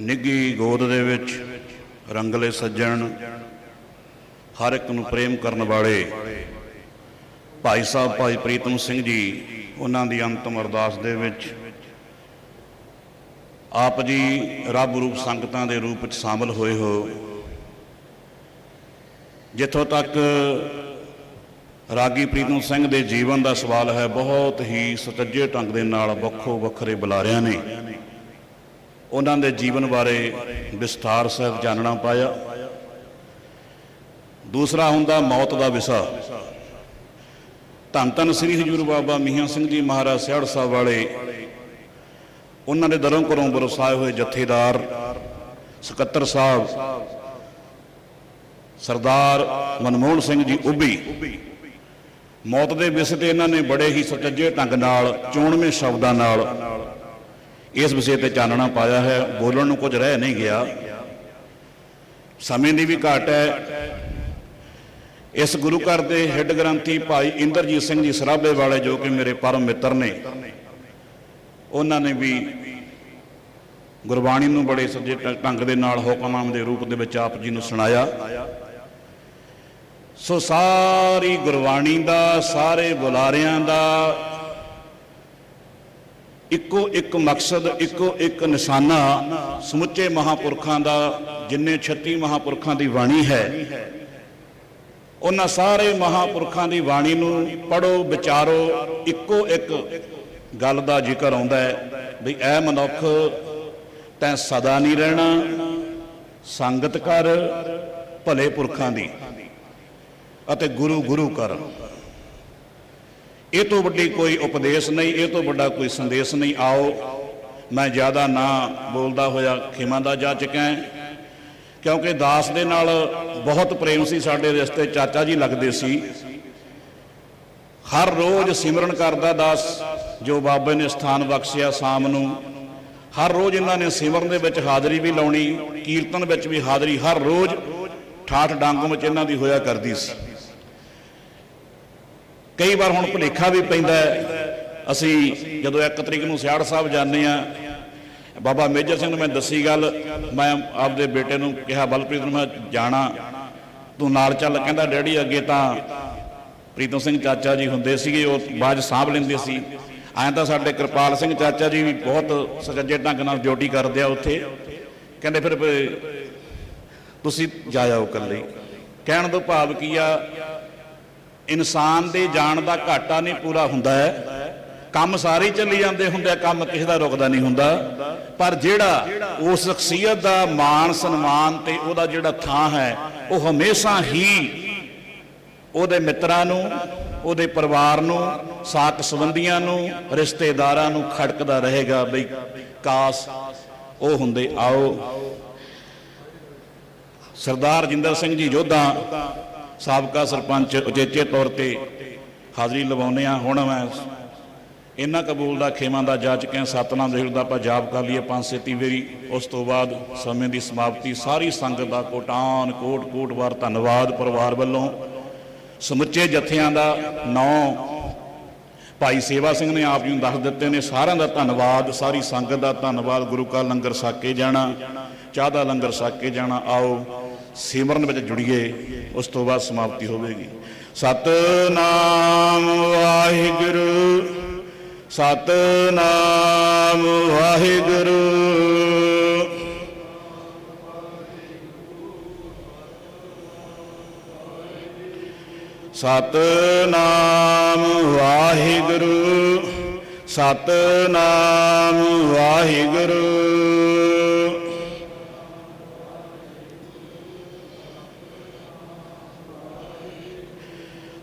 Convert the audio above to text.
ਨਿੱਗੀ ਗੋਦ ਦੇ ਵਿੱਚ ਰੰਗਲੇ ਸੱਜਣ, ਹਰ ਇੱਕ ਨੂੰ ਪ੍ਰੇਮ ਕਰਨ ਵਾਲੇ ਭਾਈ ਸਾਹਿਬ ਭਾਈ ਪ੍ਰੀਤਮ ਸਿੰਘ ਜੀ, ਉਹਨਾਂ ਦੀ ਅੰਤਮ ਅਰਦਾਸ ਦੇ ਵਿੱਚ ਆਪ ਜੀ ਰੱਬ ਰੂਪ ਸੰਗਤਾਂ ਦੇ ਰੂਪ ਵਿੱਚ ਸ਼ਾਮਲ ਹੋਏ ਹੋ। ਜਿੱਥੋਂ ਤੱਕ ਰਾਗੀ ਪ੍ਰੀਤਮ ਸਿੰਘ ਦੇ ਜੀਵਨ ਦਾ ਸਵਾਲ ਹੈ, ਬਹੁਤ ਹੀ ਸੁਚੱਜੇ ਢੰਗ ਦੇ ਨਾਲ ਵੱਖੋ ਵੱਖਰੇ ਬੁਲਾਰਿਆਂ ਨੇ ਉਹਨਾਂ ਦੇ ਜੀਵਨ ਬਾਰੇ ਵਿਸਥਾਰ ਸਹਿਤ ਜਾਣਨਾ ਪਾਇਆ। ਦੂਸਰਾ ਹੁੰਦਾ ਮੌਤ ਦਾ ਵਿਸਾ। ਧੰਨ ਧੰਨ ਸ੍ਰੀ ਹਜੂਰ ਬਾਬਾ ਮੀਆਂ ਸਿੰਘ ਜੀ ਮਹਾਰਾਜ ਸਿਆੜ ਸਾਹਿਬ ਵਾਲੇ, ਉਹਨਾਂ ਦੇ ਦਰੋਂ ਘਰੋਂ ਬਰਸਾਏ ਹੋਏ ਜਥੇਦਾਰ, ਸਕੱਤਰ ਸਾਹਿਬ, ਸਰਦਾਰ ਮਨਮੋਹਨ ਸਿੰਘ ਜੀ ਉੱਭੀ। ਮੌਤ ਦੇ ਵਿਸ਼ੇ ਤੇ ਇਹਨਾਂ ਨੇ ਬੜੇ ਹੀ ਸੁਚੱਜੇ ਢੰਗ ਨਾਲ, ਚੋਣਵੇਂ ਸ਼ਬਦਾਂ ਨਾਲ ਇਸ ਵਿਸ਼ੇ ਤੇ ਚਾਨਣਾ ਪਾਇਆ ਹੈ, ਬੋਲਣ ਨੂੰ ਕੁਝ ਰਹਿ ਨਹੀਂ ਗਿਆ। ਸਮੇਂ ਦੀ ਵੀ ਘਾਟ ਹੈ। ਇਸ ਗੁਰੂ ਘਰ ਦੇ ਹੈੱਡ ਗ੍ਰੰਥੀ ਭਾਈ ਇੰਦਰਜੀਤ ਸਿੰਘ ਜੀ ਸਰਾਭੇ ਵਾਲੇ ਜੋ ਕਿ ਮੇਰੇ ਪਰਮ ਮਿੱਤਰ ਨੇ, ਉਹਨਾਂ ਨੇ ਵੀ ਗੁਰਬਾਣੀ ਨੂੰ ਬੜੇ ਸੱਜੇ ਢੰਗ ਦੇ ਨਾਲ ਹੁਕਮਨਾਮ ਦੇ ਰੂਪ ਦੇ ਵਿੱਚ ਆਪ ਜੀ ਨੂੰ ਸੁਣਾਇਆ। ਸੋ ਸਾਰੀ ਗੁਰਬਾਣੀ ਦਾ, ਸਾਰੇ ਬੁਲਾਰਿਆਂ ਦਾ ਇੱਕੋ ਇੱਕ ਮਕਸਦ, ਇੱਕੋ ਇੱਕ ਨਿਸ਼ਾਨਾ ਸਮੁੱਚੇ ਮਹਾਪੁਰਖਾਂ ਦਾ, ਜਿੰਨੇ 36 ਮਹਾਪੁਰਖਾਂ ਦੀ ਬਾਣੀ ਹੈ, ਉਹਨਾਂ ਸਾਰੇ ਮਹਾਪੁਰਖਾਂ ਦੀ ਬਾਣੀ ਨੂੰ ਪੜੋ ਵਿਚਾਰੋ, ਇੱਕੋ ਇੱਕ ਗੱਲ ਦਾ ਜ਼ਿਕਰ ਆਉਂਦਾ ਹੈ ਵੀ ਐ ਮਨੁੱਖ ਤੈਂ ਸਦਾ ਨਹੀਂ ਰਹਿਣਾ, ਸੰਗਤ ਕਰ, ਭਲੇ ਪੁਰਖਾਂ ਦੀ, ਅਤੇ ਗੁਰੂ ਗੁਰੂ ਕਰ। ਇਹ ਤੋਂ ਵੱਡੀ ਕੋਈ ਉਪਦੇਸ਼ ਨਹੀਂ, ਇਹ ਤੋਂ ਵੱਡਾ ਕੋਈ ਸੰਦੇਸ਼ ਨਹੀਂ। ਆਓ, ਮੈਂ ਜ਼ਿਆਦਾ ਨਾ ਬੋਲਦਾ ਹੋਇਆ ਖਿਮਾ ਦਾ ਜਾ ਚੁੱਕਾ ਕਿਉਂਕਿ ਦਾਸ ਦੇ ਨਾਲ ਬਹੁਤ ਪ੍ਰੇਮ ਸੀ, ਸਾਡੇ ਰਿਸ਼ਤੇ ਚਾਚਾ ਜੀ ਲੱਗਦੇ ਸੀ। ਹਰ ਰੋਜ਼ ਸਿਮਰਨ ਕਰਦਾ ਦਾਸ, ਜੋ ਬਾਬੇ ਨੇ ਸਥਾਨ ਬਖਸ਼ਿਆ ਸ਼ਾਮ ਨੂੰ। ਹਰ ਰੋਜ਼ ਇਹਨਾਂ ਨੇ ਸਿਮਰਨ ਦੇ ਵਿੱਚ ਹਾਜ਼ਰੀ ਵੀ ਲਾਉਣੀ, ਕੀਰਤਨ ਵਿੱਚ ਵੀ ਹਾਜ਼ਰੀ, ਹਰ ਰੋਜ਼ ਠਾਠ ਡਾਂਗੋਂ ਵਿੱਚ ਇਹਨਾਂ ਦੀ ਹੋਇਆ ਕਰਦੀ ਸੀ। ਕਈ ਵਾਰ ਹੁਣ ਭੁਲੇਖਾ ਵੀ ਪੈਂਦਾ ਅਸੀਂ ਜਦੋਂ ਇੱਕ ਤਰੀਕ ਨੂੰ ਸਿਆੜ ਸਾਹਿਬ ਜਾਂਦੇ ਆ ਬਾਬਾ ਮੇਜਰ ਸਿੰਘ ਨੂੰ ਮੈਂ ਦੱਸੀ ਗੱਲ, ਮੈਂ ਆਪਦੇ ਬੇਟੇ ਨੂੰ ਕਿਹਾ, ਬਲਪ੍ਰੀਤ ਨੂੰ ਮੈਂ ਜਾਣਾ। ਤੂੰ ਨਾਲ ਚੱਲ, ਕਹਿੰਦਾ, ਡੈਡੀ, ਅੱਗੇ ਤਾਂ ਪ੍ਰੀਤਮ ਸਿੰਘ ਚਾਚਾ ਜੀ ਹੁੰਦੇ ਸੀਗੇ, ਉਹ ਬਾਜ ਸਾਂਭ ਲੈਂਦੇ ਸੀ। ਐਂ ਤਾਂ ਸਾਡੇ ਕਿਰਪਾਲ ਸਿੰਘ ਚਾਚਾ ਜੀ ਵੀ ਬਹੁਤ ਸਜੱਜੇ ਢੰਗ ਨਾਲ ਡਿਊਟੀ ਕਰਦੇ ਆ ਉੱਥੇ। ਕਹਿੰਦੇ ਫਿਰ, ਤੁਸੀਂ ਤੁਸੀਂ ਜਾਇਓ ਇਕੱਲੇ। ਕਹਿਣ ਤੋਂ ਭਾਵ ਕੀ ਆ ਇਨਸਾਨ ਦੇ ਜਾਣ ਦਾ ਘਾਟਾ ਨਹੀਂ ਪੂਰਾ ਹੁੰਦਾ ਹੈ। ਕੰਮ ਸਾਰੇ ਹੀ ਚੱਲੀ ਜਾਂਦੇ ਹੁੰਦੇ ਕੰਮ ਕਿਸੇ ਦਾ ਰੁਕਦਾ ਨਹੀਂ ਹੁੰਦਾ। ਪਰ ਜਿਹੜਾ ਉਸ ਸ਼ਖਸੀਅਤ ਦਾ ਮਾਣ, ਸਨਮਾਨ ਤੇ ਉਹਦਾ ਜਿਹੜਾ ਥਾਂ ਹੈ, ਉਹ ਹਮੇਸ਼ਾ ਹੀ ਉਹਦੇ ਮਿੱਤਰਾਂ ਨੂੰ, ਉਹਦੇ ਪਰਿਵਾਰ ਨੂੰ, ਸਾਕ ਸੰਬੰਧੀਆਂ ਨੂੰ, ਰਿਸ਼ਤੇਦਾਰਾਂ ਨੂੰ ਖੜਕਦਾ ਰਹੇਗਾ ਬਈ, ਕਾਸ, ਉਹ ਹੁੰਦੇ ਆਓ। ਸਰਦਾਰ ਜਿੰਦਰ ਸਿੰਘ ਜੀ ਜੋਧਾ ਸਾਬਕਾ ਸਰਪੰਚ ਉਚੇਚੇ ਤੌਰ ਤੇ ਹਾਜ਼ਰੀ ਲਵਾਉਂਦੇ ਆ ਹੁਣ ਮੈਂ ਇਹਨਾਂ ਕਬੂਲ ਦਾ, ਖੇਮਾ ਦਾ ਜਾ ਚੁੱਕਿਆ। ਸਤਨਾਮ ਦੇਵ ਦਾ ਆਪਾਂ ਜਾਪ ਕਰ ਲਈਏ ਪੰਜ ਛੇਤੀ ਵੇਰੀ। ਉਸ ਤੋਂ ਬਾਅਦ ਸਮੇਂ ਦੀ ਸਮਾਪਤੀ। ਸਾਰੀ ਸੰਗਤ ਦਾ ਕੋਟਾਨ, ਕੋਟ ਕੋਟ ਵਾਰ ਧੰਨਵਾਦ ਪਰਿਵਾਰ ਵੱਲੋਂ। ਸਮੁੱਚੇ ਜਥਿਆਂ ਦਾ ਨੌ ਭਾਈ ਸੇਵਾ ਸਿੰਘ ਨੇ ਆਪ ਜੀ ਨੂੰ ਦੱਸ ਦਿੱਤੇ ਨੇ। ਸਾਰਿਆਂ ਦਾ ਧੰਨਵਾਦ। ਸਾਰੀ ਸੰਗਤ ਦਾ ਧੰਨਵਾਦ। ਗੁਰੂ ਕਾ ਲੰਗਰ ਸਾਕੇ ਜਾਣਾ। ਚਾਹ ਦਾ ਲੰਗਰ ਸਾਕੇ ਜਾਣਾ। ਆਓ। ਸਿਮਰਨ ਵਿੱਚ ਜੁੜੀਏ, ਉਸ ਤੋਂ ਬਾਅਦ ਸਮਾਪਤੀ ਹੋਵੇਗੀ। ਸਤਨਾਮ ਵਾਹਿਗੁਰੂ ਸਤਨਾਮ ਵਾਹਿਗੁਰੂ। ਸਤਨਾਮ ਵਾਹਿਗੁਰੂ ਸਤਨਾਮ ਵਾਹਿਗੁਰੂ।